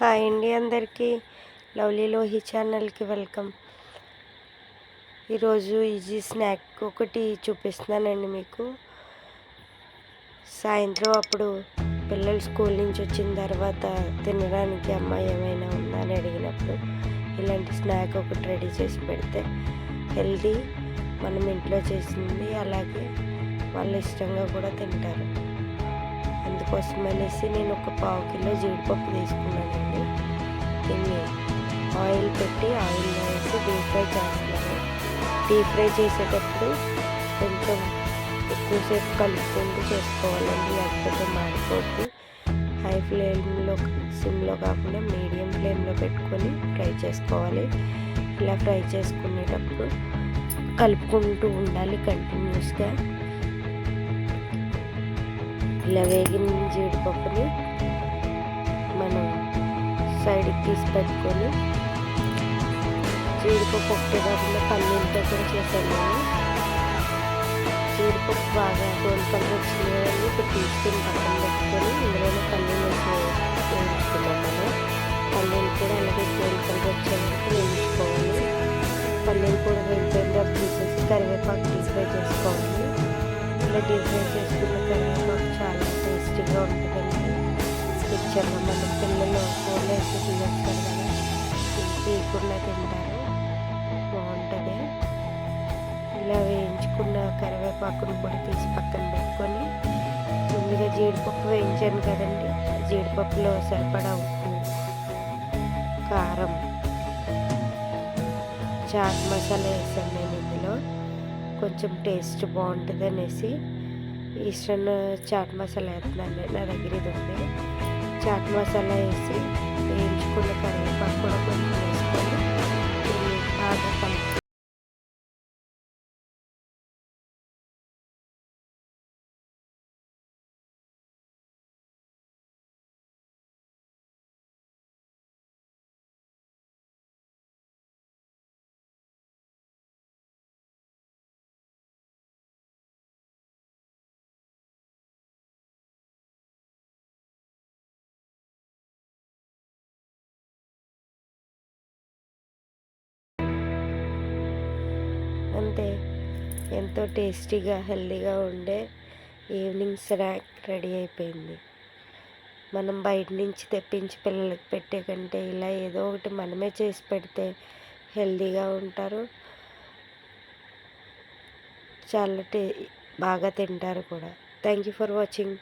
Hi అండి అందరికీ. Lovely Lohi ఛానల్కి వెల్కమ్. ఈరోజు ఈజీ స్నాక్ ఒకటి చూపిస్తున్నానండి మీకు. సాయంత్రం అప్పుడు పిల్లలు స్కూల్ నుంచి వచ్చిన తర్వాత తినడానికి అమ్మ ఏమైనా ఉందా అని అడిగినప్పుడు ఇలాంటి స్నాక్ ఒకటి రెడీ చేసి పెడితే హెల్దీ మనం ఇంట్లో చేసింది అలాగే వాళ్ళు ఇష్టంగా కూడా తింటారు. అందుకోసం అనేసి నేను ఒక పావు కిలో జీడిపప్పు తీసుకున్నానండి. దీన్ని ఆయిల్ పెట్టి ఆయిల్ వేసి డీప్ ఫ్రై చేస్తున్నాను. డీప్ ఫ్రై చేసేటప్పుడు కొంచెం ఎక్కువసేపు కలుపుకుంటూ చేసుకోవాలండి. లేకపోతే మాడిపోద్ది. హై ఫ్లేమ్లో సిమ్లో కాకుండా మీడియం ఫ్లేమ్లో పెట్టుకొని ఫ్రై చేసుకోవాలి. ఇలా ఫ్రై చేసుకునేటప్పుడు కలుపుకుంటూ ఉండాలి కంటిన్యూస్గా. ఇలా వేగిన జీడిపప్పుని మనం సైడ్కి తీసి పెట్టుకొని జీడిపప్పు ఒకటే కాకుండా పల్లీలతో కూడా చేశాను నేను జీడిపప్పు బాగా గోల్డ్ కలర్ వచ్చింది కదండి ఇప్పుడు తీసుకుని పక్కన పెట్టుకొని ఇలా డిజైన్ ఫ్రై చేసుకున్న కరివేపాకు చాలా టేస్టీగా ఉంటుందండి. పిక్చర్లో మన పిల్లలు ఫోన్లో వేసి తీసేస్తారు కదా తీయకుండా తింటారు. బాగుంటుంది. ఇలా వేయించుకున్న కరివేపాకును కూడా తీసి పక్కన పెట్టుకొని ముందుగా జీడిపప్పు వేయించాను కదండి. జీడిపప్పులో సరిపడా ఉప్పు కారం చాట్ మసాలా వేసాను నేను ఇందులో. కొంచెం టేస్ట్ బాగుంటుంది అనేసి ఈస్టర్న్ చాట్ మసాలా వేస్తున్నాను నా దగ్గర ఇది ఉంది. చాట్ మసాలా వేసి వేయించుకున్న కరివేపాకు కూడా కొంచెం అంతే. ఎంతో టేస్టీగా హెల్దీగా ఉండే ఈవినింగ్ స్నాక్ రెడీ అయిపోయింది. మనం బయట నుంచి తెప్పించి పిల్లలకి పెట్టే కంటే ఇలా ఏదో ఒకటి మనమే చేసి పెడితే హెల్దీగా ఉంటారు. చాలా టే బాగా తింటారు కూడా. Thank you for watching.